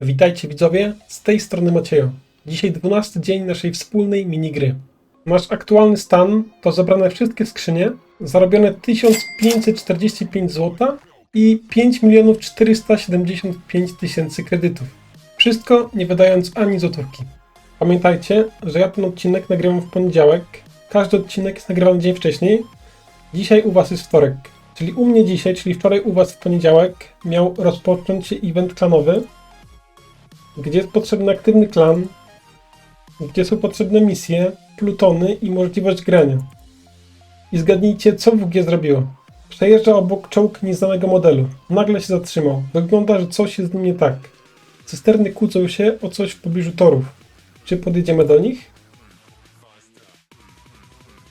Witajcie widzowie, z tej strony Maciejo. Dzisiaj 12 dzień naszej wspólnej minigry. Nasz aktualny stan to zebrane wszystkie skrzynie, zarobione 1545 zł i 5 milionów 475 tysięcy kredytów. Wszystko nie wydając ani złotówki. Pamiętajcie, że ja ten odcinek nagrywam w poniedziałek. Każdy odcinek jest nagrywany dzień wcześniej. Dzisiaj u Was jest wtorek. Czyli u mnie dzisiaj, czyli wczoraj u Was w poniedziałek miał rozpocząć się event klanowy, gdzie jest potrzebny aktywny klan, gdzie są potrzebne misje, plutony i możliwość grania. I zgadnijcie, co WG zrobiło. Przejeżdża obok czołg nieznanego modelu. Nagle się zatrzymał. Wygląda, że coś jest z nim nie tak. Cysterny kłócą się o coś w pobliżu torów. Czy podjedziemy do nich?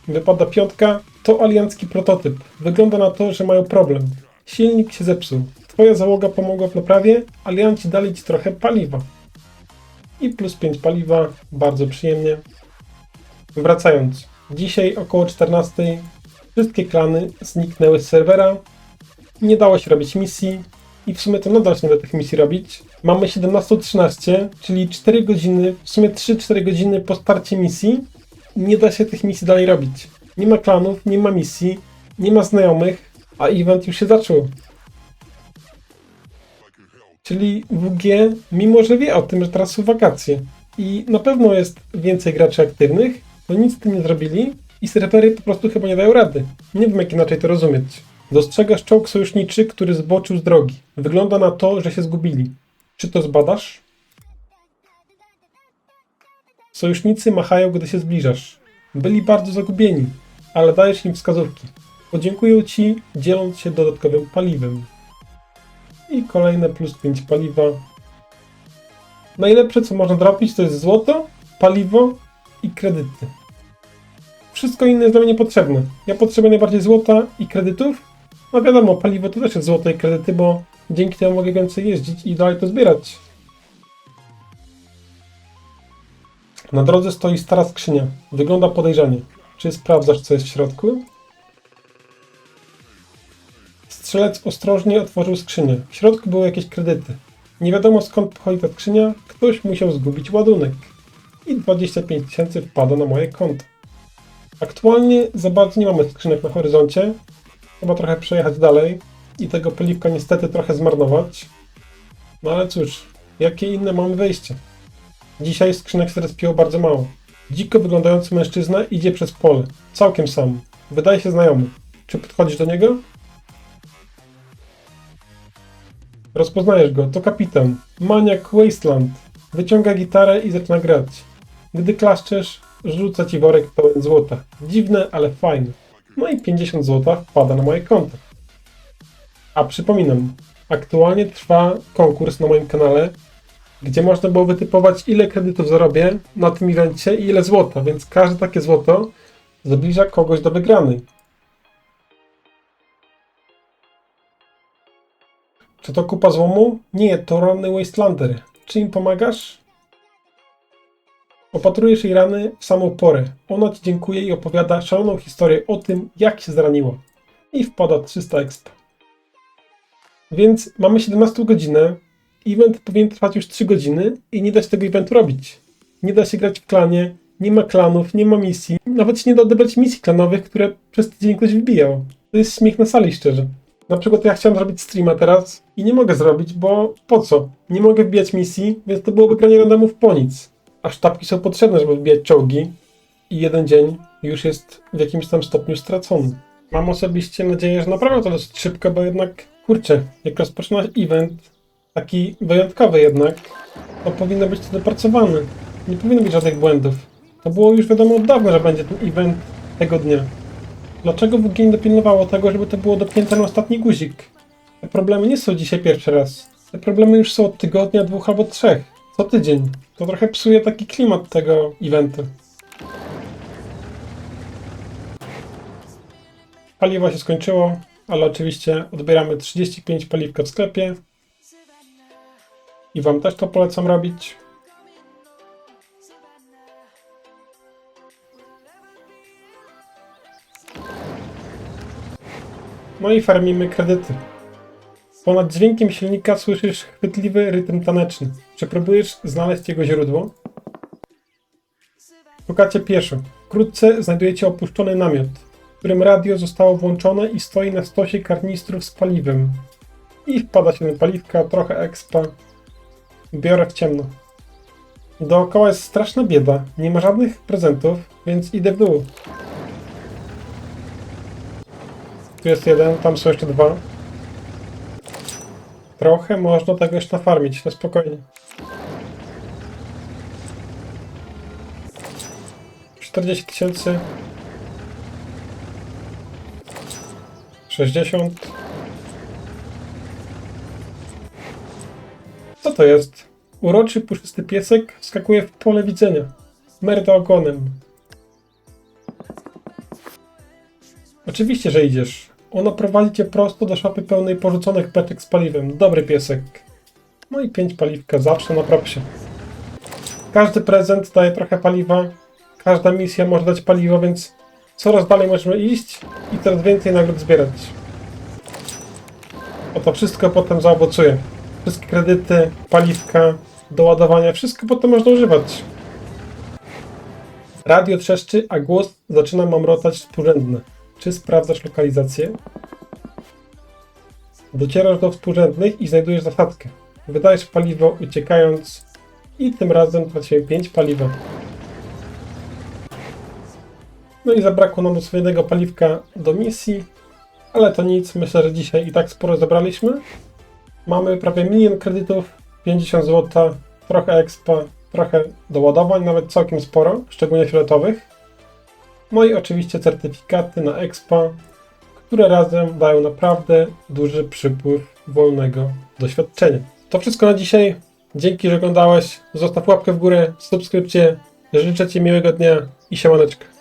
Wypada piątka. To aliancki prototyp. Wygląda na to, że mają problem. Silnik się zepsuł. Twoja załoga pomogła w naprawie, alianci dali ci trochę paliwa. I plus 5 paliwa, bardzo przyjemnie. Wracając. Dzisiaj około 14 wszystkie klany zniknęły z serwera. Nie dało się robić misji. I w sumie to nadal się nie da tych misji robić. Mamy 17.13, czyli 4 godziny, w sumie 3-4 godziny po starcie misji. Nie da się tych misji dalej robić. Nie ma klanów, nie ma misji, nie ma znajomych, a event już się zaczął. Czyli WG, mimo że wie o tym, że teraz są wakacje i na pewno jest więcej graczy aktywnych, to nic z tym nie zrobili i serwery po prostu chyba nie dają rady. Nie wiem jak inaczej to rozumieć. Dostrzegasz czołg sojuszniczy, który zboczył z drogi. Wygląda na to, że się zgubili. Czy to zbadasz? Sojusznicy machają, gdy się zbliżasz. Byli bardzo zagubieni, ale dajesz im wskazówki. Podziękują ci, dzieląc się dodatkowym paliwem. I kolejne plus 5 paliwa. Najlepsze, co można dropić, to jest złoto, paliwo i kredyty. Wszystko inne jest dla mnie niepotrzebne. Ja potrzebuję najbardziej złota i kredytów. No wiadomo, paliwo to też jest złoto i kredyty, bo dzięki temu mogę więcej jeździć i dalej to zbierać. Na drodze stoi stara skrzynia. Wygląda podejrzanie. Czy sprawdzasz, co jest w środku? Strzelec ostrożnie otworzył skrzynię. W środku były jakieś kredyty. Nie wiadomo skąd pochodzi ta skrzynia, ktoś musiał zgubić ładunek. I 25 tysięcy wpada na moje konto. Aktualnie za bardzo nie mamy skrzynek na horyzoncie. Trzeba trochę przejechać dalej i tego paliwka niestety trochę zmarnować. No ale cóż, jakie inne mamy wyjście? Dzisiaj skrzynek się bardzo mało. Dziko wyglądający mężczyzna idzie przez pole. Całkiem sam. Wydaje się znajomy. Czy podchodzisz do niego? Rozpoznajesz go, to kapitan. Maniak Wasteland. Wyciąga gitarę i zaczyna grać. Gdy klaszczesz, rzuca ci worek pełen złota. Dziwne, ale fajne. No i 50 złota wpada na moje konto. A przypominam, aktualnie trwa konkurs na moim kanale, gdzie można było wytypować ile kredytów zarobię na tym evencie i ile złota, więc każde takie złoto zbliża kogoś do wygranej. Czy to kupa złomu? Nie, to rany Wastelander. Czy im pomagasz? Opatrujesz jej rany w samą porę. Ona ci dziękuje i opowiada szaloną historię o tym, jak się zraniła. I wpada 300 exp. Więc mamy 17 godzinę. Event powinien trwać już 3 godziny i nie da się tego eventu robić. Nie da się grać w klanie, nie ma klanów, nie ma misji. Nawet się nie da odebrać misji klanowych, które przez tydzień ktoś wbijał. To jest śmiech na sali, szczerze. Na przykład ja chciałem zrobić streama teraz i nie mogę zrobić, bo po co? Nie mogę wbijać misji, więc to byłoby granie randomów po nic. A sztabki są potrzebne, żeby wbijać czołgi i jeden dzień już jest w jakimś tam stopniu stracony. Mam osobiście nadzieję, że naprawdę to dosyć szybko, bo jednak, kurczę, jak rozpoczynasz event, taki wyjątkowy jednak, to powinno być to dopracowane. Nie powinno być żadnych błędów. To było już wiadomo od dawna, że będzie ten event tego dnia. Dlaczego WG nie dopilnowało tego, żeby to było dopięte na ostatni guzik? Te problemy nie są dzisiaj pierwszy raz. Te problemy już są od tygodnia, dwóch albo trzech. Co tydzień. To trochę psuje taki klimat tego eventu. Paliwo się skończyło, ale oczywiście odbieramy 35 paliwka w sklepie. I Wam też to polecam robić. No i farmimy kredyty. Ponad dźwiękiem silnika słyszysz chwytliwy rytm taneczny. Czy próbujesz znaleźć jego źródło? Szukacie pieszo. Wkrótce znajdujecie opuszczony namiot, w którym radio zostało włączone i stoi na stosie karnistrów z paliwem. I wpada się na paliwka, trochę expa. Biorę w ciemno. Dookoła jest straszna bieda. Nie ma żadnych prezentów, więc idę w dół. Tu jest jeden, tam są jeszcze dwa. Trochę można tego jeszcze nafarmić, na spokojnie. 40 tysięcy. 60. Co to jest? Uroczy, puszysty piesek wskakuje w pole widzenia. Merda ogonem. Oczywiście, że idziesz. Ona prowadzi cię prosto do szopy pełnej porzuconych beczek z paliwem. Dobry piesek. No i pięć paliwka zawsze na propsie. Każdy prezent daje trochę paliwa. Każda misja może dać paliwo, więc coraz dalej możemy iść i coraz więcej nagród zbierać. O to wszystko potem zaowocuje. Wszystkie kredyty, paliwka, doładowania, wszystko potem można używać. Radio trzeszczy, a głos zaczyna mamrotać współrzędny. Czy sprawdzasz lokalizację? Docierasz do współrzędnych i znajdujesz zasadkę. Wydajesz paliwo uciekając i tym razem traciłem 5 paliwa. No i zabrakło nam swojego paliwka do misji, ale to nic, myślę, że dzisiaj i tak sporo zebraliśmy. Mamy prawie milion kredytów, 50 zł, trochę expa, trochę doładowań, nawet całkiem sporo, szczególnie fioletowych. No i oczywiście certyfikaty na expa, które razem dają naprawdę duży przypływ wolnego doświadczenia. To wszystko na dzisiaj. Dzięki, że oglądałeś. Zostaw łapkę w górę, subskrypcję. Życzę Ci miłego dnia i siemaneczka.